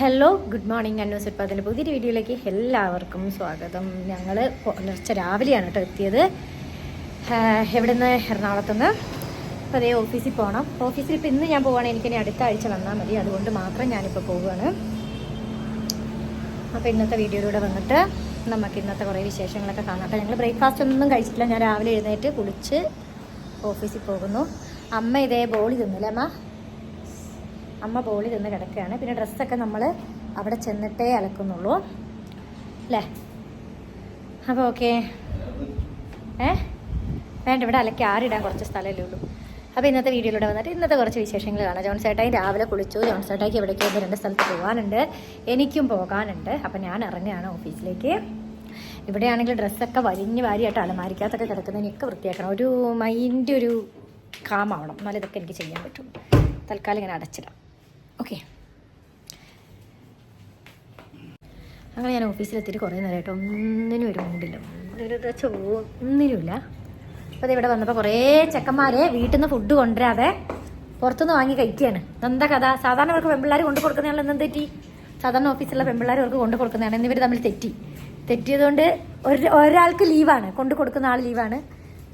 Hello good morning അന്നൂസ് ഉൽപ്പാദന പുതിയൊരു വീഡിയോയിലേക്ക് എല്ലാവർക്കും സ്വാഗതം. ഞങ്ങൾ പുലർച്ചെ രാവിലെയാണ് കേട്ടോ എത്തിയത്. എവിടെ നിന്ന് എറണാകുളത്തുനിന്ന്? അപ്പോൾ അതേ ഓഫീസിൽ പോകണം ഓഫീസിൽ ഇപ്പോൾ ഇന്ന് ഞാൻ പോവുകയാണെങ്കിൽ എനിക്കിനി അടുത്ത ആഴ്ച വന്നാൽ മതി. അതുകൊണ്ട് മാത്രം ഞാനിപ്പോൾ പോവുകയാണ് അപ്പോൾ ഇന്നത്തെ വീഡിയോയിലൂടെ വന്നിട്ട് നമുക്ക് ഇന്നത്തെ കുറേ വിശേഷങ്ങളൊക്കെ കാണാം. ഞങ്ങൾ ബ്രേക്ക്ഫാസ്റ്റ് ഒന്നും കഴിച്ചിട്ടില്ല. ഞാൻ രാവിലെ എഴുന്നേറ്റ് കുളിച്ച് ഓഫീസിൽ പോകുന്നു. അമ്മ ഇതേ ബോളി തിന്നില്ലേ അമ്മ? അമ്മ ബോളി തിന്ന് കിടക്കുകയാണ്. പിന്നെ ഡ്രസ്സൊക്കെ നമ്മൾ അവിടെ ചെന്നിട്ടേ അലക്കുന്നുള്ളൂ. അല്ലേ അപ്പോൾ ഓക്കെ. ഏ? വേണ്ട ഇവിടെ അലക്കി ആറിടാൻ കുറച്ച് സ്ഥലമല്ലേ ഉള്ളൂ. അപ്പോൾ ഇന്നത്തെ വീഡിയോയിലൂടെ വന്നിട്ട് ഇന്നത്തെ കുറച്ച് വിശേഷങ്ങൾ കാണാം. ജോൺ ചേട്ടായി രാവിലെ കുളിച്ചു. ജോൺ ചേട്ടായിക്ക് എവിടേക്ക് രണ്ട് സ്ഥലത്ത് പോകാനുണ്ട് എനിക്കും പോകാനുണ്ട്. അപ്പോൾ ഞാൻ ഇറങ്ങുകയാണ് ഓഫീസിലേക്ക്. ഇവിടെയാണെങ്കിൽ ഡ്രസ്സൊക്കെ വലിഞ്ഞ് വാരിയായിട്ട് അലമാരിക്കകത്തൊക്കെ കിടക്കുന്നതിനൊക്കെ വൃത്തിയാക്കണം. ഒരു മൈൻഡ് ഒരു കാമാവണം. എന്നാലും ഇതൊക്കെ എനിക്ക് ചെയ്യാൻ പറ്റും തൽക്കാലം ഇങ്ങനെ അടച്ചിടാം. ഓക്കെ. അങ്ങനെ ഞാൻ ഓഫീസിലെത്തിയിട്ട് കുറേ നേരമായിട്ട് ഒന്നിനും ഒരു മുണ്ടില്ല. ചോ ഒന്നിനുമില്ല. അപ്പോൾ ഇവിടെ വന്നപ്പോൾ കുറേ ചെക്കന്മാരെ വീട്ടിൽ നിന്ന് ഫുഡ് കൊണ്ടുവരാതെ പുറത്തുനിന്ന് വാങ്ങി കഴിക്കുകയാണ് എന്താ കഥ? സാധാരണ അവർക്ക് പെമ്പിള്ളേർ കൊണ്ടു കൊടുക്കുന്നതാണ് എന്തും തെറ്റി? സാധാരണ ഓഫീസിലുള്ള പെമ്പിള്ളേർ അവർക്ക് കൊണ്ടു കൊടുക്കുന്നതാണ്. എന്നിവർ തമ്മിൽ തെറ്റി. തെറ്റിയതുകൊണ്ട് ഒരു ഒരാൾക്ക് ലീവാണ്. കൊണ്ടു കൊടുക്കുന്ന ആൾ ലീവാണ്.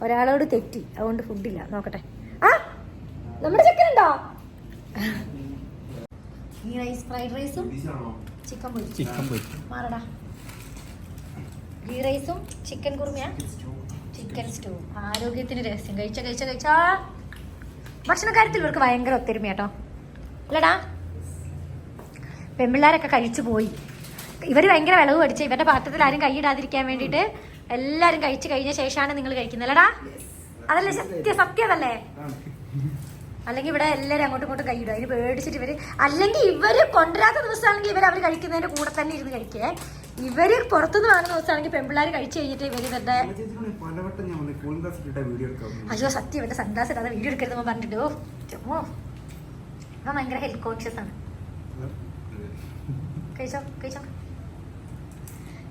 ഒരാളോട് തെറ്റി. അതുകൊണ്ട് ഫുഡില്ല നോക്കട്ടെ. ആ? നമ്മുടെ ചെക്കനുണ്ടോ? ഈ റൈസ് ഫ്രൈഡ് റൈസും ചിക്കൻ പൊരി ചിക്കൻ പൊരിക്കും മാറടാ. ഗീ റൈസും ചിക്കൻ കുറുമയാ. ചിക്കൻ സ്റ്റൂ ആരോഗ്യത്തിന് രഹസ്യം. കഴിച്ച കഴിച്ച കഴിച്ചാ. ഭക്ഷണക്കാര്യത്തിൽ ഇവർക്ക് ഭയങ്കര ഒത്തൊരുമ കേട്ടോ അല്ലടാ. പെമ്പിള്ളാരൊക്കെ കഴിച്ചു പോയി. ഇവർ ഭയങ്കര വിളവ് പഠിച്ച ഇവരുടെ പാത്രത്തിൽ ആരും കൈയിടാതിരിക്കാൻ വേണ്ടിട്ട് എല്ലാവരും കഴിച്ചു കഴിഞ്ഞ ശേഷമാണ് നിങ്ങൾ കഴിക്കുന്നത്. അല്ലടാ. അതല്ലേ സത്യ? സത്യമല്ലേ അല്ലെങ്കിൽ ഇവിടെ എല്ലാവരും അങ്ങോട്ടും ഇങ്ങോട്ടും കൈയിടും. അതിന് പേടിച്ചിട്ട് ഇവർ അല്ലെങ്കിൽ ഇവർ കൊണ്ടുവരാത്ത ദിവസമാണെങ്കിൽ ഇവർ അവർ കഴിക്കുന്നതിന്റെ കൂടെ തന്നെ ഇരുന്ന് കഴിക്കേ. ഇവർ പുറത്തുനിന്ന് വാങ്ങുന്ന ദിവസമാണെങ്കിൽ പെൺപിള്ളേർ കഴിച്ചു കഴിഞ്ഞിട്ട് ഇവർ ഇവരുടെ അയ്യോ സത്യം. ഇവരുടെ സൺഗ്ലാസ് ഇടാതെ വീഡിയോ എടുക്കരുത് പറഞ്ഞിട്ട് ഓ ചോ ഞാൻ ഭയങ്കര ഹെൽത്ത് കോൺഷ്യസ് ആണ്. കഴിച്ചോ കഴിച്ചോ?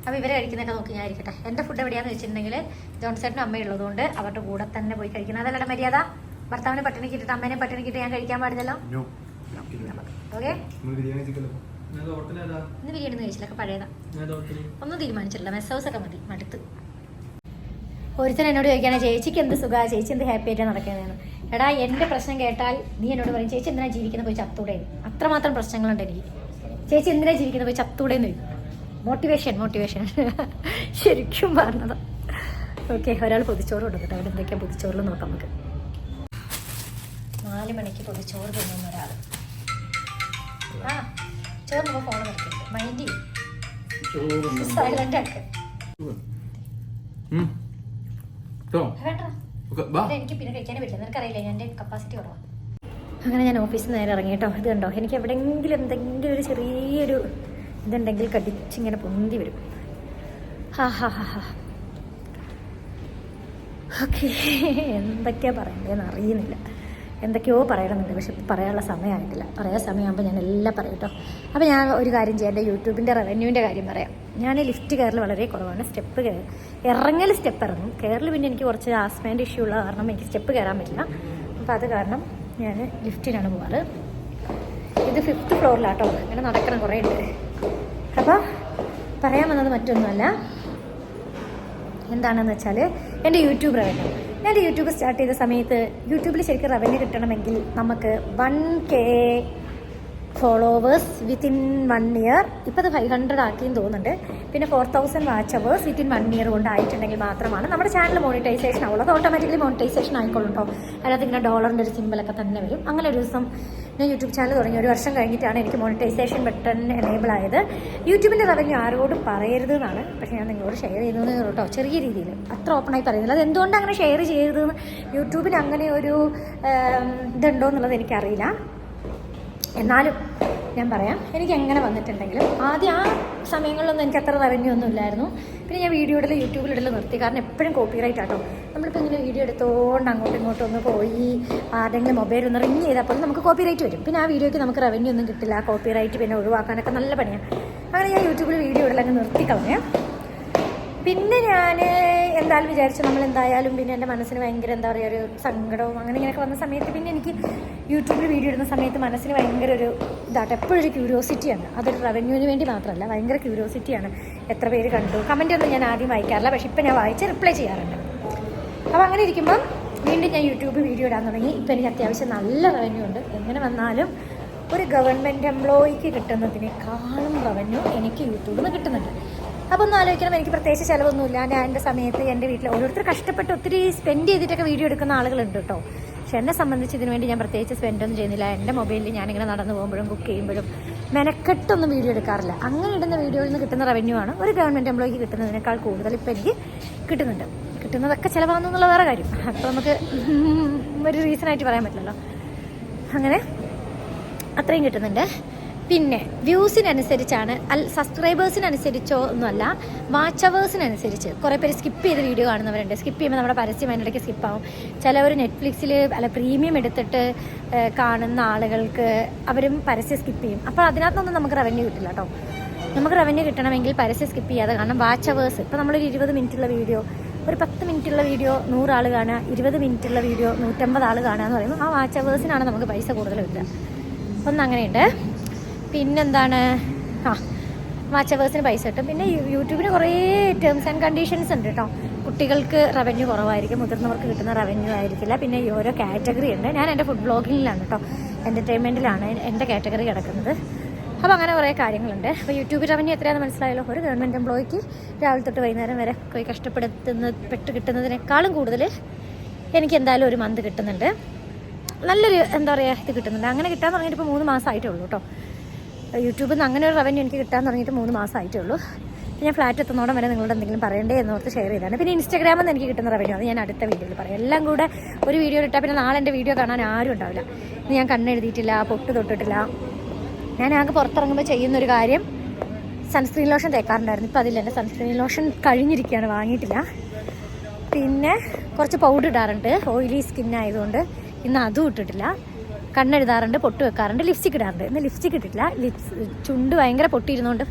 അപ്പോൾ ഇവരെ കഴിക്കുന്നതൊക്കെ നോക്കി ഞാൻ ഇരിക്കട്ടെ. എന്റെ ഫുഡ് എവിടെയാന്ന് വെച്ചിട്ടുണ്ടെങ്കിൽ ജോൺസേട്ടനും അമ്മയുള്ളതുകൊണ്ട് അവരുടെ കൂടെ തന്നെ പോയി കഴിക്കണം. അതല്ലേ മര്യാദ? ഭർത്താവിനെ പട്ടിണി കിട്ടിട്ട് അമ്മേനെ പട്ടിണി കിട്ടി ഞാൻ കഴിക്കാൻ പാടില്ലല്ലോ? ഓക്കെ. ഇന്ന് ബിരിയാണി ഒന്നും ഒക്കെ പഴയതാ. ഒന്നും തീരുമാനിച്ചിട്ടില്ല മെസ് ഹൗസ് ഒക്കെ മതി മടുത്ത്. ഒരുത്തൻ എന്നോട് ചോദിക്കാനാ ചേച്ചിക്ക് എന്ത് സുഖ? ചേച്ചി എന്ത് ഹാപ്പി ആയിട്ടാണ് നടക്കുന്നതെന്ന്? എടാ എന്റെ പ്രശ്നം കേട്ടാൽ നീ എന്നോട് പറയും ചേച്ചി എന്തിനാ ജീവിക്കുന്ന പോയി ചത്തൂടെ അത്രമാത്രം പ്രശ്നങ്ങളുണ്ട് എനിക്ക്. ചേച്ചി എന്തിനാ ജീവിക്കുന്ന പോയി ചത്തൂടെ എന്ന് ചോദിക്കും. മോട്ടിവേഷൻ മോട്ടിവേഷൻ ശരിക്കും പറഞ്ഞതാ. ഓക്കെ ഒരാൾ പൊതിച്ചോറ് കൊടുക്കട്ടെ അവിടെ എന്തൊക്കെയാണ് പൊതിച്ചോറിൽ നോക്കാം നമുക്ക്. നാല് മണിക്ക് പോയി ചോറ് തിന്നുന്ന ഒരാൾ ആ ചോറ് നമ്മൾ ഫോൺ നിർത്തിയിട്ട് മൈൻഡ് സൈലന്റ് ആക്ക്. എനിക്ക് പിന്നെ കഴിക്കാനേ പറ്റില്ല. നിനക്കറിയില്ല എന്റെ കപ്പാസിറ്റി കുറവാണ് അങ്ങനെ ഞാൻ ഓഫീസിൽ നിന്ന് നേരെ ഇറങ്ങി കേട്ടോ ഇത് കണ്ടോ? എനിക്ക് എവിടെയെങ്കിലും എന്തെങ്കിലും ഒരു ചെറിയൊരു ഇതുണ്ടെങ്കിൽ കടിച്ചിങ്ങനെ പൊന്തി വരും. ഹാ ഹാ ഹാ ഹാ. ഓക്കെ. എന്തൊക്കെയാ പറയണ്ടെന്ന് അറിയുന്നില്ല. എന്തൊക്കെയോ പറയണമെന്നുണ്ട് പക്ഷെ പറയാനുള്ള സമയമായിട്ടില്ല. പറയാൻ സമയമാകുമ്പോൾ ഞാൻ എല്ലാം പറയും കേട്ടോ. അപ്പോൾ ഞാൻ ഒരു കാര്യം ചെയ്യാം എന്റെ യൂട്യൂബിന്റെ റവന്യൂവിന്റെ കാര്യം പറയാം. ഞാൻ ലിഫ്റ്റ് കയറൽ വളരെ കുറവാണ് സ്റ്റെപ്പ് കയറി ഇറങ്ങൽ സ്റ്റെപ്പ് ഇറങ്ങും. കയറൽ പിന്നെ എനിക്ക് കുറച്ച് ആസ്മേന്റെ ഇഷ്യൂ ഉള്ള കാരണം എനിക്ക് സ്റ്റെപ്പ് കയറാൻ പറ്റില്ല. അപ്പോൾ അത് കാരണം ഞാൻ ലിഫ്റ്റിനാണ് പോവാറ്. ഇത് ഫിഫ്ത്ത് ഫ്ലോറിലാട്ടോ അങ്ങനെ നടക്കണം കുറേ ഉണ്ട് അപ്പോൾ പറയാൻ വന്നത് മറ്റൊന്നുമല്ല. എന്താണെന്ന് വെച്ചാൽ എന്റെ യൂട്യൂബ് റവന്യൂ. ഞാൻ യൂട്യൂബ് സ്റ്റാർട്ട് ചെയ്ത സമയത്ത് യൂട്യൂബിൽ ശരിക്കും റവന്യൂ കിട്ടണമെങ്കിൽ നമുക്ക് one K followers within one year ഇപ്പോൾ അത് ഫൈവ് ഹൺഡ്രഡ് ആക്കിയെന്ന് തോന്നുന്നുണ്ട്. പിന്നെ four thousand watch hours within one year കൊണ്ട് ആയിട്ടുണ്ടെങ്കിൽ മാത്രമാണ് നമ്മുടെ ചാനൽ മോണിറ്റൈസേഷൻ ആവുള്ളൂ. അത് ഓട്ടോമാറ്റിക്കലി മോണിറ്റൈസേഷൻ ആയിക്കോളും കേട്ടോ അതിനകത്ത് ഇങ്ങനെ ഡോളറിന്റെ ഒരു സിമ്പിളൊക്കെ തന്നെ വരും. അങ്ങനെ ഒരു ദിവസം ഞാൻ യൂട്യൂബ് ചാനൽ തുടങ്ങി ഒരു വർഷം കഴിഞ്ഞിട്ടാണ് എനിക്ക് മോണിറ്റൈസേഷൻ ബട്ടൺ എനേബിൾ ആയത്. യൂട്യൂബിന്റെ റവന്യൂ ആരോടും പറയരുത് എന്നാണ്. പക്ഷേ ഞാൻ നിങ്ങളോട് ഷെയർ ചെയ്യുന്നത് കേട്ടോ. ചെറിയ രീതിയിൽ. അത്ര ഓപ്പണായി പറയുന്നില്ല. അത് എന്തുകൊണ്ട് അങ്ങനെ ഷെയർ ചെയ്യരുതെന്ന് യൂട്യൂബിന് അങ്ങനെ ഒരു ഇതുണ്ടോ എന്നുള്ളത് എനിക്കറിയില്ല. എന്നാലും ഞാൻ പറയാം. എനിക്ക് എങ്ങനെ വന്നിട്ടുണ്ടെങ്കിലും ആദ്യം ആ സമയങ്ങളിലൊന്നും എനിക്ക് അത്ര റവന്യൂ ഇല്ലായിരുന്നു പിന്നെ ഞാൻ വീഡിയോ ഇടൽ യൂട്യൂബിൽ ഇടൽ നിർത്തി. കാരണം എപ്പോഴും കോപ്പി റൈറ്റ് ആട്ടോ. നമ്മളിപ്പോൾ ഇങ്ങനെ വീഡിയോ എടുത്തോണ്ട് അങ്ങോട്ടും ഇങ്ങോട്ടും ഒന്ന് പോയി ആരെങ്കിലും മൊബൈൽ ഒന്ന് റിങ് ചെയ്താൽ പോലും നമുക്ക് കോപ്പി റൈറ്റ് വരും. പിന്നെ ആ വീഡിയോയ്ക്ക് നമുക്ക് റവന്യൂ ഒന്നും കിട്ടില്ല. കോപ്പി റൈറ്റ് പിന്നെ ഒഴിവാക്കാനൊക്കെ നല്ല പണിയാണ് അങ്ങനെ ഞാൻ യൂട്യൂബിൽ വീഡിയോ ഇടലങ്ങ് നിർത്തി കളഞ്ഞേ. പിന്നെ ഞാൻ എന്തായാലും വിചാരിച്ചു നമ്മൾ എന്തായാലും പിന്നെ എന്റെ മനസ്സിന് ഭയങ്കര എന്താ പറയുക ഒരു സങ്കടവും അങ്ങനെ ഇങ്ങനെയൊക്കെ വന്ന സമയത്ത് പിന്നെ എനിക്ക് യൂട്യൂബിൽ വീഡിയോ ഇടുന്ന സമയത്ത് മനസ്സിന് ഭയങ്കര ഒരു ഇതാട്ട് എപ്പോഴും ഒരു ക്യൂരിയോസിറ്റിയാണ് അതൊരു റവന്യൂവിന് വേണ്ടി മാത്രമല്ല ഭയങ്കര ക്യൂരിയോസിറ്റിയാണ് എത്ര പേര് കണ്ടു? കമന്റ് ഒന്നും ഞാൻ ആദ്യം വായിക്കാറില്ല. പക്ഷേ ഇപ്പം ഞാൻ വായിച്ച് റിപ്ലൈ ചെയ്യാറുണ്ട്. അപ്പോൾ അങ്ങനെ ഇരിക്കുമ്പം വീണ്ടും ഞാൻ യൂട്യൂബ് വീഡിയോ ഇടാൻ തുടങ്ങി. ഇപ്പം എനിക്ക് അത്യാവശ്യം നല്ല റവന്യൂ ഉണ്ട്. എങ്ങനെ വന്നാലും ഒരു ഗവൺമെന്റ് എംപ്ലോയിക്ക് കിട്ടുന്നതിനേക്കാളും റവന്യൂ എനിക്ക് യൂട്യൂബിൽ നിന്ന് കിട്ടുന്നുണ്ട്. അപ്പോൾ ഒന്ന് ആലോചിക്കണം എനിക്ക് പ്രത്യേകിച്ച് ചിലവൊന്നുമില്ല. ഞാൻ എന്റെ സമയത്ത് എന്റെ വീട്ടിൽ ഓരോരുത്തർ കഷ്ടപ്പെട്ട് ഒത്തിരി സ്പെൻഡ് ചെയ്തിട്ടൊക്കെ വീഡിയോ എടുക്കുന്ന ആളുകളുണ്ട് കേട്ടോ പക്ഷെ എന്നെ സംബന്ധിച്ച് ഇതിനു വേണ്ടി ഞാൻ പ്രത്യേകിച്ച് സ്പെൻഡ് ഒന്നും ചെയ്യുന്നില്ല. എന്റെ മൊബൈലിൽ ഞാനിങ്ങനെ നടന്നു പോകുമ്പോഴും കുക്ക് ചെയ്യുമ്പോഴും മെനക്കെട്ടൊന്നും വീഡിയോ എടുക്കാറില്ല. അങ്ങനെ ഇടുന്ന വീഡിയോയിൽ നിന്ന് കിട്ടുന്ന റവന്യൂ ആണ് ഒരു ഗവൺമെന്റ് എംപ്ലോയിക്ക് കിട്ടുന്നതിനേക്കാൾ കൂടുതൽ ഇപ്പം എനിക്ക് കിട്ടുന്നുണ്ട്. കിട്ടുന്നതൊക്കെ ചിലവാണെന്നുള്ള വേറെ കാര്യം. അപ്പോൾ നമുക്ക് ഒരു റീസൺ ആയിട്ട് പറയാൻ പറ്റില്ലല്ലോ. അങ്ങനെ അത്രയും കിട്ടുന്നുണ്ട്. പിന്നെ വ്യൂസിനനുസരിച്ചാണ് അൽ സബ്സ്ക്രൈബേഴ്സിനനുസരിച്ചോ ഒന്നുമല്ല വാച്ച് അവേഴ്സിനനുസരിച്ച് കുറേ പേര് സ്കിപ്പ് ചെയ്ത് വീഡിയോ കാണുന്നവരുണ്ട്. സ്കിപ്പ് ചെയ്യുമ്പോൾ നമ്മുടെ പരസ്യം അതിനിടയ്ക്ക് സ്കിപ്പാവും ചിലവർ നെറ്റ്ഫ്ലിക്സിൽ അല്ല പ്രീമിയം എടുത്തിട്ട് കാണുന്ന ആളുകൾക്ക് അവരും പരസ്യം സ്കിപ്പ് ചെയ്യും. അപ്പോൾ അതിനകത്തൊന്നും നമുക്ക് റവന്യൂ കിട്ടില്ല കേട്ടോ. നമുക്ക് റവന്യൂ കിട്ടണമെങ്കിൽ പരസ്യം സ്കിപ്പ് ചെയ്യാതെ കാരണം വാച്ച് അവേഴ്സ് ഇപ്പോൾ നമ്മളൊരു ഇരുപത് മിനിറ്റുള്ള വീഡിയോ ഒരു പത്ത് മിനിറ്റുള്ള വീഡിയോ നൂറാൾ കാണുക ഇരുപത് മിനിറ്റുള്ള വീഡിയോ നൂറ്റമ്പത് ആൾ കാണുക എന്ന് പറയുമ്പോൾ ആ വാച്ച് അവേഴ്സിനാണ് നമുക്ക് പൈസ കൂടുതൽ കിട്ടുക. ഒന്ന് അങ്ങനെയുണ്ട് പിന്നെന്താണ്? ആ മാച്ചവേഴ്സിന് പൈസ കിട്ടും. പിന്നെ യൂട്യൂബിന് കുറേ ടേംസ് ആൻഡ് കണ്ടീഷൻസ് ഉണ്ട് കേട്ടോ കുട്ടികൾക്ക് റവന്യൂ കുറവായിരിക്കും മുതിർന്നവർക്ക് കിട്ടുന്ന റവന്യൂ ആയിരിക്കില്ല. പിന്നെ ഈ ഓരോ കാറ്റഗറി ഉണ്ട്. ഞാൻ എന്റെ ഫുഡ് ബ്ലോഗിങ്ങിലാണ് കേട്ടോ എന്റർടൈൻമെന്റിലാണ് എന്റെ കാറ്റഗറി കിടക്കുന്നത്. അപ്പോൾ അങ്ങനെ കുറേ കാര്യങ്ങളുണ്ട്. അപ്പോൾ യൂട്യൂബ് റവന്യൂ എത്രയാണെന്ന് മനസ്സിലായല്ലോ? ഒരു ഗവൺമെന്റ് എംപ്ലോയിക്ക് രാവിലെ തൊട്ട് വൈകുന്നേരം വരെ പോയി കഷ്ടപ്പെടുത്തുന്ന പെട്ട് കിട്ടുന്നതിനേക്കാളും കൂടുതൽ എനിക്ക് എന്തായാലും ഒരു മന്ത് കിട്ടുന്നുണ്ട്. നല്ലൊരു എന്താ പറയുക ഇത് കിട്ടുന്നുണ്ട്. അങ്ങനെ കിട്ടാൻ പറഞ്ഞിട്ട് ഇപ്പോൾ മൂന്ന് മാസമായിട്ടേ ഉള്ളൂ കേട്ടോ യൂട്യൂബിൽ നിന്ന് അങ്ങനെ ഒരു റവന്യൂ എനിക്ക് കിട്ടാൻ തുടങ്ങിയിട്ട് മൂന്ന് മാസമായിട്ടേ ഉള്ളൂ ഞാൻ ഫ്ലാറ്റ് എത്തുന്നോടം വരെ നിങ്ങളോട് എന്തെങ്കിലും പറയണ്ടേ എന്നോർത്ത് ഷെയർ ചെയ്താണ് പിന്നെ ഇൻസ്റ്റാഗ്രാമിൽ നിന്ന് എനിക്ക് കിട്ടുന്ന റവന്യൂ അത് ഞാൻ അടുത്ത വീഡിയോയിൽ പറയാം. എല്ലാം കൂടെ ഒരു വീഡിയോ ഇട്ടാൽ പിന്നെ നാളെ എന്റെ വീഡിയോ കാണാൻ ആരും ഉണ്ടാവില്ല. ഇന്ന് ഞാൻ കണ്ണെഴുതിയിട്ടില്ല പൊട്ട് തൊട്ടിട്ടില്ല. ഞാൻ ആകെ പുറത്തിറങ്ങുമ്പോൾ ചെയ്യുന്നൊരു കാര്യം സൺസ്ക്രീൻ ലോഷൻ തേക്കാറുണ്ടായിരുന്നു. ഇപ്പോൾ അതില്ല എന്റെ സൺസ്ക്രീൻ ലോഷൻ കഴിഞ്ഞിരിക്കുകയാണ് വാങ്ങിയിട്ടില്ല. പിന്നെ കുറച്ച് പൗഡർ ഇടാറുണ്ട്. ഓയിലി സ്കിൻ ആയതുകൊണ്ട് ഇന്ന് അതും ഇട്ടിട്ടില്ല. കണ്ണെഴുതാറുണ്ട് പൊട്ട് വെക്കാറുണ്ട് ലിപ്സ്റ്റിക് ഇടാറുണ്ട്. ഇന്ന് ലിപ്സ്റ്റിക് ഇട്ടിട്ടില്ല. ലിപ്സ് ചുണ്ട് ഭയങ്കര പൊട്ടിയിരുന്നുകൊണ്ട്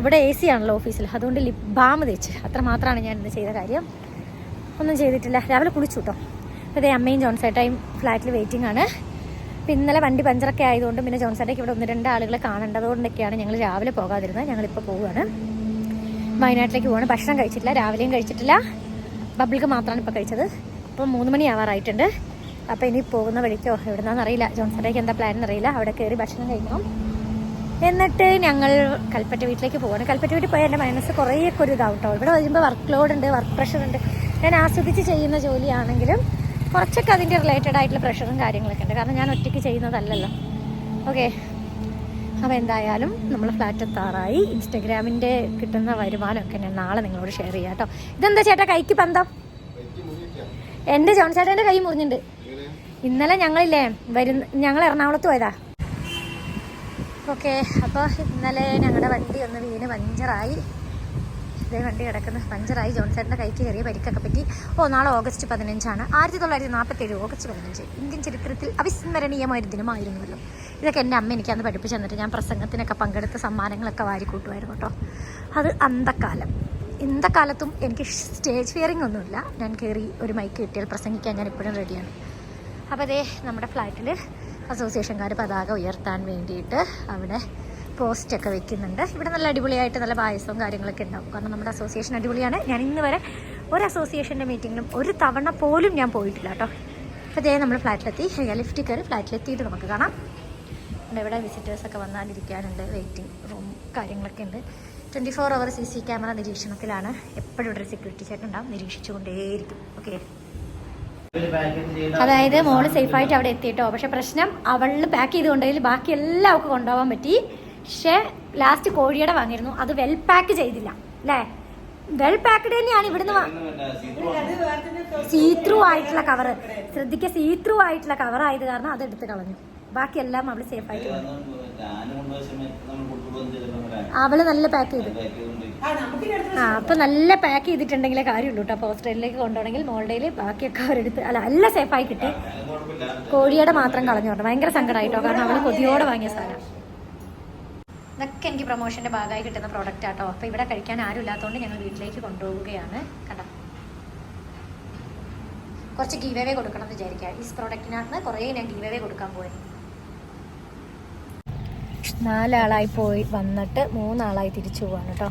ഇവിടെ എ സി ആണല്ലോ ഓഫീസിൽ അതുകൊണ്ട് ലിപ് ബാം തേച്ച്. അത്ര മാത്രമാണ് ഞാൻ ഇന്ന് ചെയ്ത കാര്യം. ഒന്നും ചെയ്തിട്ടില്ല. രാവിലെ കുളിച്ചു കേട്ടോ അതേ അമ്മയും ജോൺസേട്ടായും ഫ്ലാറ്റിൽ വെയിറ്റിംഗ് ആണ്. അപ്പം ഇന്നലെ വണ്ടി പഞ്ചറൊക്കെ ആയതുകൊണ്ട് പിന്നെ ജോൺസേട്ടയ്ക്ക് ഇവിടെ ഒന്ന് രണ്ട് ആളുകളെ കാണേണ്ടതുകൊണ്ടൊക്കെയാണ് ഞങ്ങൾ രാവിലെ പോകാതിരുന്നത്. ഞങ്ങളിപ്പോൾ പോവുകയാണ് വയനാട്ടിലേക്ക് പോവാണ്. ഭക്ഷണം കഴിച്ചിട്ടില്ല. രാവിലെയും കഴിച്ചിട്ടില്ല. ബബിൾക്ക് മാത്രമാണ് ഇപ്പോൾ കഴിച്ചത്. ഇപ്പം മൂന്ന് മണി ആവാറായിട്ടുണ്ട്. അപ്പോൾ ഇനി പോകുന്ന വഴിക്കോ? എവിടെന്നാണെന്നറിയില്ല ജോൺസണിലേക്ക് എന്താ പ്ലാൻ അറിയില്ല. അവിടെ കയറി ഭക്ഷണം കഴിക്കണം. എന്നിട്ട് ഞങ്ങൾ കൽപ്പറ്റ വീട്ടിലേക്ക് പോവാണ്. കൽപ്പറ്റ വീട്ടിൽ പോയാൽ എന്റെ മനസ്സ് കുറേയൊക്കെ ഒരു ഇതാവും കേട്ടോ ഇവിടെ വരുമ്പോൾ വർക്ക് ലോഡ് ഉണ്ട് വർക്ക് പ്രഷർ ഉണ്ട്. ഞാൻ ആസ്വദിച്ച് ചെയ്യുന്ന ജോലിയാണെങ്കിലും കുറച്ചൊക്കെ അതിന്റെ റിലേറ്റഡ് ആയിട്ടുള്ള പ്രഷറും കാര്യങ്ങളൊക്കെ ഉണ്ട്. കാരണം ഞാൻ ഒറ്റയ്ക്ക് ചെയ്യുന്നതല്ലല്ലോ. ഓക്കെ അപ്പോൾ എന്തായാലും നമ്മൾ ഫ്ലാറ്റ് എത്താറായി. ഇൻസ്റ്റഗ്രാമിന്റെ കിട്ടുന്ന വരുമാനമൊക്കെ ഞാൻ നാളെ നിങ്ങളോട് ഷെയർ ചെയ്യാം കേട്ടോ ഇതെന്താ ചേട്ടാ കൈക്ക് പന്തം? എന്റെ ജോൺ ചേട്ടന്റെ കൈ മുറിഞ്ഞിട്ടുണ്ട്. ഇന്നലെ ഞങ്ങളില്ലേ വരുന്ന ഞങ്ങൾ എറണാകുളത്ത് പോയതാ. ഓക്കെ അപ്പോൾ ഇന്നലെ ഞങ്ങളുടെ വണ്ടി ഒന്ന് വീണ് പഞ്ചറായി. ഇതേ വണ്ടി കിടക്കുന്ന പഞ്ചറായി. ജോൺസേട്ടന്റെ കൈക്ക് ചെറിയ പരിക്കൊക്കെ പറ്റി. ഓ നാളെ ഓഗസ്റ്റ് പതിനഞ്ചാണ്. ആയിരത്തി തൊള്ളായിരത്തി നാൽപ്പത്തേഴ് ഓഗസ്റ്റ് പതിനഞ്ച്. ഇന്ത്യൻ ചരിത്രത്തിൽ അവിസ്മരണീയമായ ഒരു ദിനമായിരുന്നല്ലോ. ഇതൊക്കെ എന്റെ അമ്മ എനിക്ക് അന്ന് പഠിപ്പിച്ചു തന്നിട്ട് ഞാൻ പ്രസംഗത്തിനൊക്കെ പങ്കെടുത്ത സമ്മാനങ്ങളൊക്കെ വാരിക്കൂട്ടുമായിരുന്നു കേട്ടോ. അത് അന്തക്കാലം ഇന്തക്കാലത്തും എനിക്ക് സ്റ്റേജ് ഫിയറിംഗ് ഒന്നുമില്ല. ഞാൻ കയറി ഒരു മൈക്ക് കിട്ടിയാൽ പ്രസംഗിക്കാൻ ഞാൻ എപ്പോഴും റെഡിയാണ് അപ്പോൾ അതേ നമ്മുടെ ഫ്ലാറ്റിൽ അസോസിയേഷൻകാർ പതാക ഉയർത്താൻ വേണ്ടിയിട്ട് അവിടെ പോസ്റ്റൊക്കെ വെക്കുന്നുണ്ട്. ഇവിടെ നല്ല അടിപൊളിയായിട്ട് നല്ല പായസവും കാര്യങ്ങളൊക്കെ ഉണ്ടാവും. കാരണം നമ്മുടെ അസോസിയേഷൻ അടിപൊളിയാണ്. ഞാൻ ഇന്ന് വരെ ഒരു അസോസിയേഷന്റെ മീറ്റിങ്ങിലും ഒരു തവണ പോലും ഞാൻ പോയിട്ടില്ല കേട്ടോ. അപ്പോൾ അതേ നമ്മൾ ഫ്ലാറ്റിലെത്തി. ലിഫ്റ്റ് കയറി ഫ്ലാറ്റിലെത്തിയിട്ട് നമുക്ക് കാണാം. ഇവിടെ വിസിറ്റേഴ്സൊക്കെ വന്നാലിരിക്കാനുണ്ട്. വെയിറ്റിംഗ് റൂം കാര്യങ്ങളൊക്കെ ഉണ്ട്. Twenty four hour C C camera നിരീക്ഷണത്തിലാണ്. എപ്പോഴും ഇവിടെ ഒരു സെക്യൂരിറ്റി ചേട്ടൻ ഉണ്ടാവും. നിരീക്ഷിച്ചുകൊണ്ടേയിരിക്കും. ഓക്കെ അതായത് മോൾ സേഫായിട്ട് അവിടെ എത്തിയിട്ടോ. പക്ഷെ പ്രശ്നം അവളിൽ പാക്ക് ചെയ്ത് കൊണ്ടുപോയി ബാക്കി എല്ലാം അവൾക്ക് കൊണ്ടുപോകാൻ പറ്റി. പക്ഷേ ലാസ്റ്റ് കോഴിയുടെ വാങ്ങിയിരുന്നു. അത് വെൽ പാക്ക് ചെയ്തില്ല. അല്ലേ? വെൽ പാക്ക്ഡ് തന്നെയാണ് ഇവിടുന്ന് സീത്രൂ ആയിട്ടുള്ള കവർ ശ്രദ്ധിക്കുക സീത്രൂ ആയിട്ടുള്ള കവർ ആയത് കാരണം അത് എടുത്ത് കളഞ്ഞു. ബാക്കിയെല്ലാം അവൾ സേഫ് ആയിട്ട്. അവൾ നല്ല പാക്ക് ചെയ്തു. ആ അപ്പൊ നല്ല പാക്ക് ചെയ്തിട്ടുണ്ടെങ്കിലേ കാര്യമുള്ളൂ കേട്ടോ. അപ്പോൾ ഹോസ്റ്റലിലേക്ക് കൊണ്ടുപോകണമെങ്കിൽ മോളുടെയിൽ ബാക്കിയൊക്കെ അവരെടുത്ത് അല്ല നല്ല ആയി കിട്ടി കോഴിയുടെ മാത്രം കളഞ്ഞു പറഞ്ഞു? ഭയങ്കര സങ്കടമായിട്ടോ കാരണം അവൾ കൊതിയോടെ വാങ്ങിയ സാധനം. ഇതൊക്കെ എനിക്ക് പ്രൊമോഷന്റെ ഭാഗമായി കിട്ടുന്ന പ്രോഡക്റ്റ് ആട്ടോ. അപ്പോൾ ഇവിടെ കഴിക്കാൻ ആരും ഇല്ലാത്തതുകൊണ്ട് ഞങ്ങൾ വീട്ടിലേക്ക് കൊണ്ടുപോവുകയാണ്. കണ്ടോ? കുറച്ച് ഗീവ് അവേ കൊടുക്കണം എന്ന് വിചാരിക്കുക. ഈ പ്രോഡക്റ്റിനകത്ത് കുറേ ഞാൻ ഗീവ് അവേ കൊടുക്കാൻ പോയി. നാലാളായി പോയി വന്നിട്ട് മൂന്നാളായി തിരിച്ചു പോവാണ് കേട്ടോ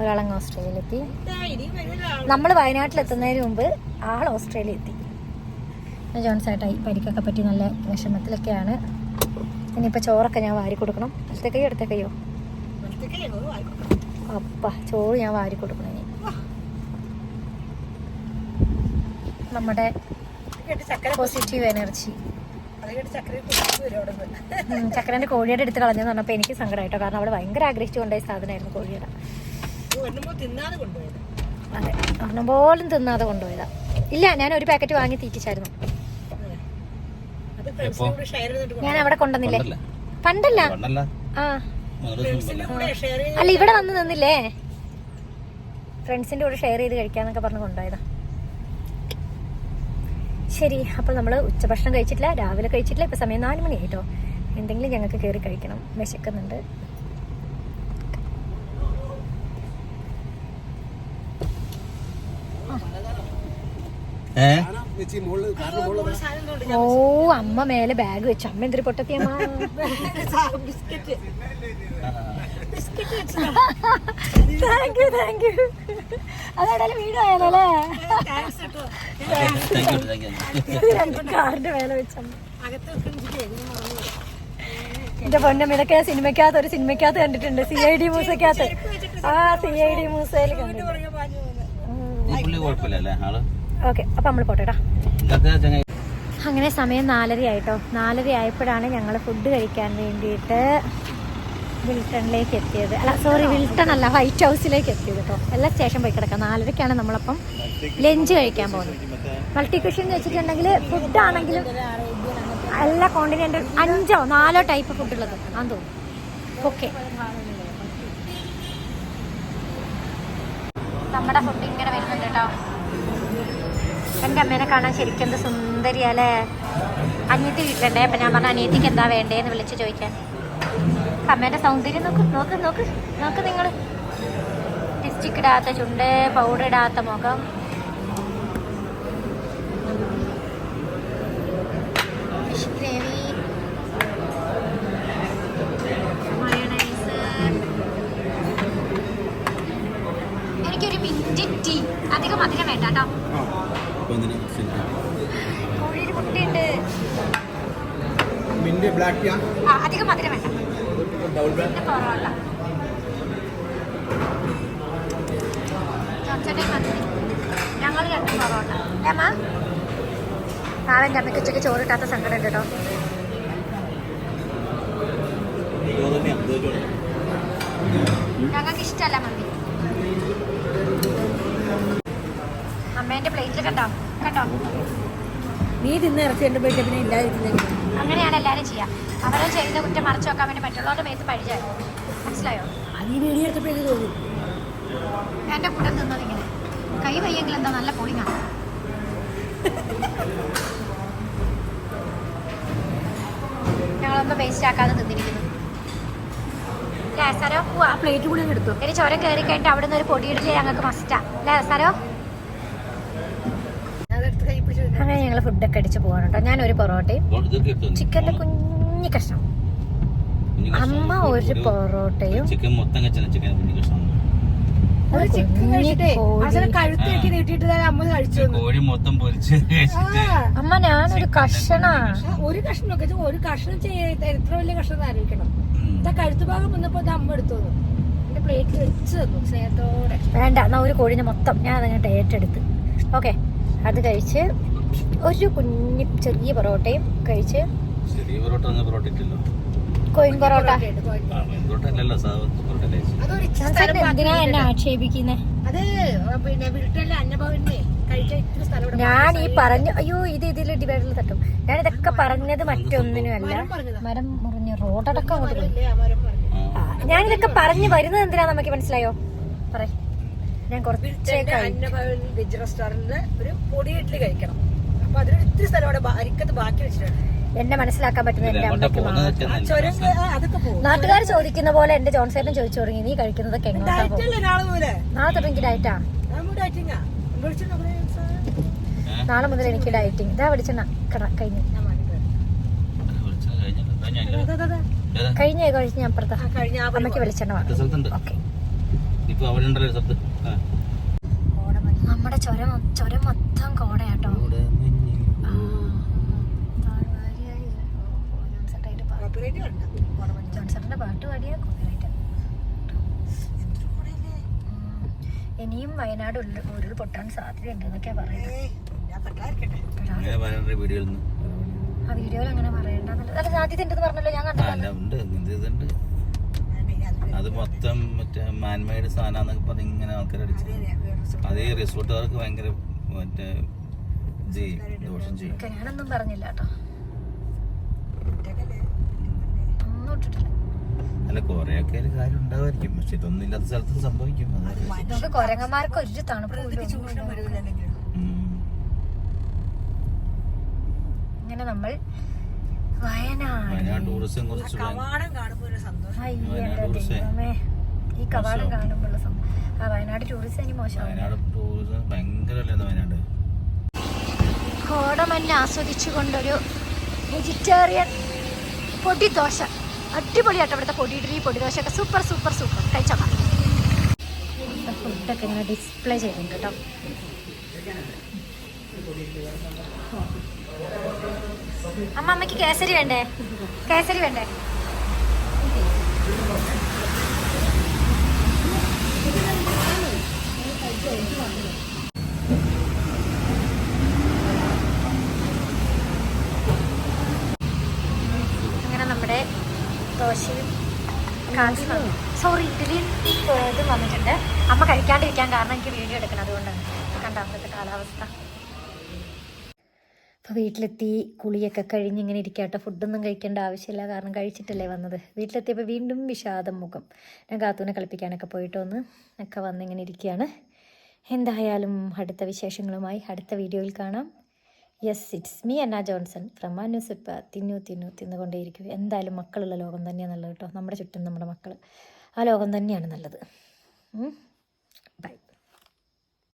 ഒരാളങ്ങ് ഓസ്ട്രേലിയയിലെത്തി. നമ്മൾ വയനാട്ടിലെത്തുന്നതിന് മുമ്പ് ആൾ ഓസ്ട്രേലിയ എത്തി ജോൺസായിട്ടായി പരിക്കൊക്കെ പറ്റി നല്ല വിഷമത്തിലൊക്കെയാണ്. ഇനിയിപ്പോൾ ചോറൊക്കെ ഞാൻ വാരി കൊടുക്കണം. അടുത്ത കൈയോ അടുത്ത കൈയോ? അപ്പ ചോറ് ഞാൻ വാരി കൊടുക്കണം ഇനി. നമ്മുടെ പോസിറ്റീവ് എനർജി ചക്കരന്റെ കോഴിയുടെ എടുത്ത് കളഞ്ഞെന്ന് പറഞ്ഞപ്പോൾ എനിക്ക് സങ്കടമായിട്ടോ കാരണം അവിടെ ഭയങ്കര ആഗ്രഹിച്ചു കൊണ്ടുപോയ സാധനമായിരുന്നു കോഴിയുടെ. അതെ ഒന്നും പോലും തിന്നാതെ കൊണ്ടുപോയതാ. ഇല്ല ഞാൻ ഒരു പാക്കറ്റ് വാങ്ങി തീറ്റിച്ചായിരുന്നു? ഞാൻ അവിടെ കൊണ്ടുവന്നില്ലേ? പണ്ടല്ല? ആ? അല്ല? ഇവിടെ വന്ന് നിന്നില്ലേ? ഫ്രണ്ട്സിന്റെ കൂടെ ഷെയർ ചെയ്ത് കഴിക്കാന്നൊക്കെ പറഞ്ഞ് കൊണ്ടുപോയതാ. ശരി അപ്പോൾ നമ്മൾ ഉച്ചഭക്ഷണം കഴിച്ചിട്ടില്ല രാവിലെ കഴിച്ചിട്ടില്ല ഇപ്പൊ സമയം നാല് മണി ആയിട്ടോ എന്തെങ്കിലും ഞങ്ങൾക്ക് കയറി കഴിക്കണം. വിശക്കുന്നുണ്ട്. ഓ അമ്മ മേലെ ബാഗ് വെച്ചു. അമ്മ എന്തൊരു പൊട്ടത്തിയമ്മ. താങ്ക് യു താങ്ക് യു അതെവിടെയാലും വീട് ആയാലല്ലേ കാറിന്റെ വെച്ചമ്മ എന്റെ പൊന്നെ ഇതൊക്കെ സിനിമക്കകത്ത് സിനിമയ്ക്കകത്ത് ഒരു സിനിമയ്ക്കകത്ത് കണ്ടിട്ടുണ്ട്. സി ഐ ഡി മൂസക്കകത്ത് ആ സി ഐ ഡി മൂസയിൽ ഓക്കെ അപ്പൊ പോട്ടെടാ അങ്ങനെ സമയം നാലര ആയിട്ടോ നാലര ആയപ്പോഴാണ് ഞങ്ങൾ ഫുഡ് കഴിക്കാൻ വേണ്ടിയിട്ട് വിൽട്ടണിലേക്ക് എത്തിയത്. അല്ല സോറി വിൽട്ടൺ അല്ല വൈറ്റ് ഹൗസിലേക്ക് എത്തിയത് കേട്ടോ എല്ലാ സ്റ്റേഷൻ പോയി കിടക്കാം. നാലരയ്ക്കാണ് നമ്മളപ്പം ലഞ്ച് കഴിക്കാൻ പോകുന്നത്. മൾട്ടി ക്വഷ്യൻ എന്ന് വെച്ചിട്ടുണ്ടെങ്കിൽ ഫുഡ് ആണെങ്കിലും എല്ലാ കോണ്ടിനെന്റൽ അഞ്ചോ നാലോ ടൈപ്പ് ഫുഡ് ഉള്ളത്. തോന്നുന്നു. ഓക്കെ നമ്മുടെ ഫുഡ് ഇങ്ങനെ വരുന്നുണ്ട് കേട്ടോ എന്റെ അമ്മേനെ കാണാൻ ശരിക്കും എന്ത് സുന്ദരിയല്ലേ അനിയത്തി വീട്ടിലുണ്ടേ. അപ്പം ഞാൻ പറഞ്ഞ അനിയത്തിക്ക് എന്താ വേണ്ടേന്ന് വിളിച്ച് ചോദിക്കാൻ. അമ്മേന്റെ സൗന്ദര്യം നോക്ക് നോക്ക് നോക്ക് നോക്ക് നിങ്ങൾ ലിപ്സ്റ്റിക് ഇടാത്ത ചുണ്ട് പൗഡർ ഇടാത്ത മുഖം. ഗ്രേവി മയോണൈസ് എനിക്കൊരു മിന്റ് ടീ അധികം മധുരം വേണ്ട കേട്ടോ ഇപ്പൊ എന്തിനാ ശരി. കോഴിയിൽ മുട്ടയുണ്ട് മിന്റ് ബ്ലാക്ക് ആ അധികം മധുരം വേണ്ട ഡബിൾ ബ്ലാക്ക് പിന്നെ പൊറോട്ട ചൊച്ചയുടെ മന്തി ഞങ്ങൾ രണ്ടും പൊറോട്ട ഏമ്മ നാളെ എന്റെ അമ്മയ്ക്ക് ഉച്ചയ്ക്ക് ചോറിട്ടാത്ത സങ്കടം ഉണ്ട്? കേട്ടോ. ഞങ്ങൾക്ക് ഇഷ്ടമല്ല മമ്മി. അമ്മേന്റെ പ്ലേറ്റിൽ കണ്ടോ? കണ്ടോ? നീ തിന്ന് ഇറച്ചി കണ്ടുപോയിട്ട് പിന്നെ ഇല്ലായിരുന്നു അങ്ങനെയാണ് എല്ലാവരും ചെയ്യുക അവരെ ചെയ്യുന്ന കുറ്റം മറച്ചു വെക്കാൻ വേണ്ടി മറ്റുള്ളവരുടെ മേത്ത് പഴിച്ചായോ മനസ്സിലായോ? നീ വീടിയെടുത്തപ്പോഴേക്ക് തോന്നി. എന്റെ കൂടെ നിന്നത് ഇങ്ങനെ. കൈ വയ്യെങ്കിൽ എന്താ നല്ല പൊളിങ്ങാണ് ഞങ്ങളൊന്നും വേസ്റ്റ് ആക്കാതെ നിന്നിരിക്കുന്നു. അല്ലേ സരോ പോവാ പ്ലേറ്റ് കൂടി എടുത്തു. ഇനി ചുരം കയറി കഴിഞ്ഞിട്ട് അവിടെ നിന്ന് ഒരു പൊടിയിടില്ലേ ഞങ്ങൾക്ക് മസ്റ്റാ അല്ലേ സരോ അങ്ങനെ ഞങ്ങൾ ഫുഡൊക്കെ അടിച്ച് പോവാണ് കേട്ടോ ഞാനൊരു പൊറോട്ടയും? ചിക്കന്റെ കുഞ്ഞു കഷ്ണം. അമ്മ ഒരു പൊറോട്ടയും ചിക്കൻ മൊത്തം കച്ചന ചിക്കൻ കുഞ്ഞു കഷ്ണം. ഒരു ചിക്കൻ കുഞ്ഞി കഴിച്ചിട്ടേ കോഴി. അവസാനം കഴുത്തേക്ക് നീട്ടിയിട്ട് അമ്മ കഴിച്ചു. കോഴി മൊത്തം പൊരിച്ച് അമ്മ ഞാനൊരു കഷണ. ഒരു കഷ്ണമൊക്കെ ഇത് ഒരു കഷ്ണം ചെയ്യാത്ത എത്ര വലിയ കഷ്ണം ആലോചിക്കണം. ഇതാ കഴുത്ത് ഭാഗം വന്നപ്പോ ഇത് അമ്മ എടുത്തു എന്റെ പ്ലേറ്റിൽ വെച്ച് തന്നു സ്നേഹത്തോടെ. വേണ്ട എന്നാ ഒരു കോഴിനെ മൊത്തം ഞാൻ അതങ്ങോട്ട് ഏറ്റെടുത്ത്. ഓക്കെ അത് കഴിച്ച് ഒരു കുഞ്ഞി ചെറിയ പൊറോട്ടയും കഴിച്ച് ചെറിയ പൊറോട്ട കോയിൻ പൊറോട്ട. ഉണ്ട്, കോഴി. പൊറോട്ട. അല്ലല്ലോ സാധാ എന്തിനാ എന്നെ ആക്ഷേപിക്കുന്നേ? അത് പിന്നെ വീട്ടിലെ ഞാൻ ഈ പറഞ്ഞു അയ്യോ ഇത് ഇതിൽ ഡിവൈഡിൽ തട്ടും. ഞാൻ ഇതൊക്കെ പറഞ്ഞത് മറ്റൊന്നിനുമല്ല. മരം മുറിഞ്ഞ മരം മുറിഞ്ഞ് റോഡടക്കം അങ്ങോട്ട് ആ മരം പറഞ്ഞു. ഞാൻ ഇതൊക്കെ പറഞ്ഞു വരുന്നത് എന്തിനാ നമുക്ക് മനസ്സിലായോ? പറ ഞാൻ കുറച്ച് വെജ് റെസ്റ്റോറന്റിൽ ഒരു പൊടി ഇഡ്ഡലി കഴിക്കണം. അപ്പൊ അതിന് ഇത്തിരി സ്ഥലം അവിടെ അരിക്കത്ത് ബാക്കി വെച്ചിട്ടുണ്ട്. എന്നെ മനസ്സിലാക്കാൻ പറ്റുന്ന നാട്ടുകാർ ചോദിക്കുന്ന പോലെ എന്റെ ജോൺസേട്ടൻ ചോദിച്ചു തുടങ്ങി നീ കഴിക്കുന്നതൊക്കെ എങ്ങോട്ടാ നാളെ തുടങ്ങി ഡയറ്റാ? നാളെ മുതൽ എനിക്ക് ഡയറ്റിങ് ഇതാ വെളിച്ചെണ്ണ. കഴിഞ്ഞു. കഴിഞ്ഞേ കഴിഞ്ഞ അപ്പുറത്ത്. ആ, കഴിഞ്ഞ ആ അമ്മയ്ക്ക് വെളിച്ചെണ്ണ. നമ്മുടെ ചുരം ചുരം മൊത്തം കോടയാട്ടോ. പാട്ട് പാടിയ കോപ്പിറൈറ്റ് ഇനിയും വയനാട് ഉരുൾ പൊട്ടാൻ സാധ്യതയുണ്ട് എന്നൊക്കെയാ പറയുന്നത്. ഏയ്, ഞാൻ പെട്ടായിരിക്കട്ടെ. വീഡിയോയിൽ നിന്ന്. ആ വീഡിയോയിൽ അങ്ങനെ പറയണ്ടെന്നല്ല അല്ല സാധ്യത ഉണ്ടെന്ന് പറഞ്ഞല്ലോ ഞാൻ കണ്ടിട്ടുണ്ട്. അത് മൊത്തം മറ്റേ മാൻമെയ്ഡ് സാധനന്നൊക്കെ പറഞ്ഞ് ഇങ്ങനെ ആൾക്കാർ അടിച്ചു. അത് ഈ റിസോർട്ടുകാർക്ക് ഭയങ്കര മറ്റേ ചെയ്യും ദോഷം ചെയ്യും. ഞാനൊന്നും പറഞ്ഞില്ല കേട്ടോ. അല്ല കൊറേയൊക്കെ ഒരു കാര്യം ഉണ്ടാവായിരിക്കും. പക്ഷെ ഇതൊന്നും ഇല്ലാത്ത സ്ഥലത്ത് സംഭവിക്കും. അതാണ് നമുക്ക് കൊരങ്ങന്മാർക്ക് ഒരു തണുപ്പ്. ഇങ്ങനെ നമ്മൾ വയനാട് വയനാട് ടൂറിസം കുറച്ച് ഈ കവാടം മോശം. കാണുമ്പോഴുള്ള വയനാട് ടൂറിസം ഇനി മോശമാണ് വയനാട് ടൂറിസം ഭയങ്കര അല്ലേ വയനാട്? കോടമഞ്ഞ് ആസ്വദിച്ചുകൊണ്ടൊരു വെജിറ്റേറിയൻ പൊടി ദോശ അടിപൊളിയാട്ടോ ഇവിടുത്തെ പൊടി ഇഡ്ഡലി പൊടി ദോശ ഒക്കെ സൂപ്പർ സൂപ്പർ സൂപ്പർ കഴിച്ചോക്കാം ഫുഡൊക്കെ ഇങ്ങനെ ഡിസ്പ്ലേ ചെയ്തിട്ടുണ്ട് കേട്ടോ. അമ്മ അമ്മയ്ക്ക് കേസരി വേണ്ടേ? കേസരി വേണ്ടേ? അങ്ങനെ ദോശയും സോറി ഇഡ്ഡലിയും ഇതും വന്നിട്ടുണ്ട്. അമ്മ കഴിക്കാണ്ടിരിക്കാൻ കാരണം എനിക്ക് വീഡിയോ എടുക്കണം. അതുകൊണ്ടാണ്. കണ്ട അവിടുത്തെ കാലാവസ്ഥ. അപ്പോൾ വീട്ടിലെത്തി കുളിയൊക്കെ കഴിഞ്ഞ് ഇങ്ങനെ ഇരിക്കട്ടെ. ഫുഡൊന്നും കഴിക്കേണ്ട ആവശ്യമില്ല. കാരണം കഴിച്ചിട്ടല്ലേ വന്നത്. വീട്ടിലെത്തിയപ്പോൾ വീണ്ടും വിഷാദം മുഖം. ഞാൻ കാത്തൂനെ കളിപ്പിക്കാനൊക്കെ പോയിട്ട് വന്ന് ഒക്കെ വന്നിങ്ങനെ ഇരിക്കുകയാണ്. എന്തായാലും അടുത്ത വിശേഷങ്ങളുമായി അടുത്ത വീഡിയോയിൽ കാണാം. Yes it's me Anna Johnson from അനുസിപ്പ തിന്നു തിന്നു തിന്നുകൊണ്ടേയിരിക്കും എന്തായാലും മക്കളുള്ള ലോകം തന്നെയാണ് നല്ലത് കേട്ടോ നമ്മുടെ ചുറ്റും നമ്മുടെ മക്കൾ ആ ലോകം തന്നെയാണ് നല്ലത്.